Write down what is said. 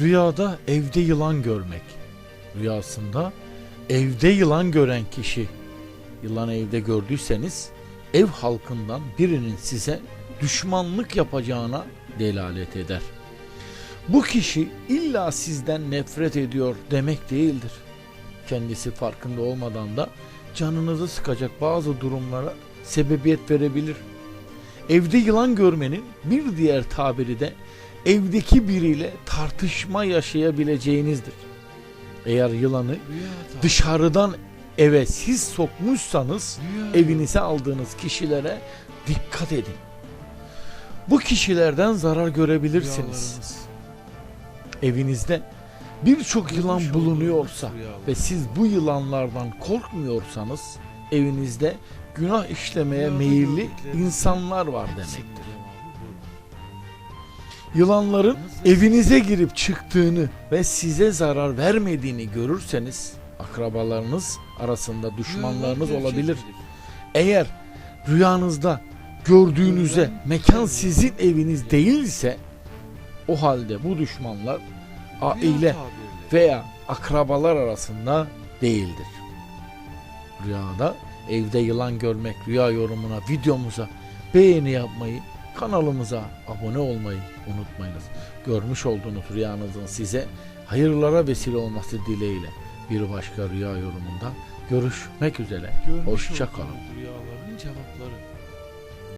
Rüyada evde yılan görmek. Rüyasında evde yılan gören kişi yılan evde gördüyseniz ev halkından birinin size düşmanlık yapacağına delalet eder. Bu kişi illa sizden nefret ediyor demek değildir. Kendisi farkında olmadan da canınızı sıkacak bazı durumlara sebebiyet verebilir. Evde yılan görmenin bir diğer tabiri de evdeki biriyle tartışma yaşayabileceğinizdir. Eğer yılanı dışarıdan eve siz sokmuşsanız evinize aldığınız kişilere dikkat edin. Bu kişilerden zarar görebilirsiniz. Evinizde birçok yılan bulunuyorsa ve siz bu yılanlardan korkmuyorsanız evinizde günah işlemeye meyilli insanlar var demektir. Yılanların evinize girip çıktığını ve size zarar vermediğini görürseniz akrabalarınız arasında düşmanlarınız Rüyalar olabilir. gerçektir. Eğer rüyanızda gördüğünüze mekan sizin eviniz değilse o halde bu düşmanlar aile veya akrabalar arasında değildir. Rüyada evde yılan görmek rüya yorumuna videomuza beğeni yapmayı kanalımıza abone olmayı unutmayınız. Görmüş olduğunuz rüyanızın size hayırlara vesile olması dileğiyle bir başka rüya yorumunda görüşmek üzere. Görmüş Hoşça kalın. Rüyaların cevapları.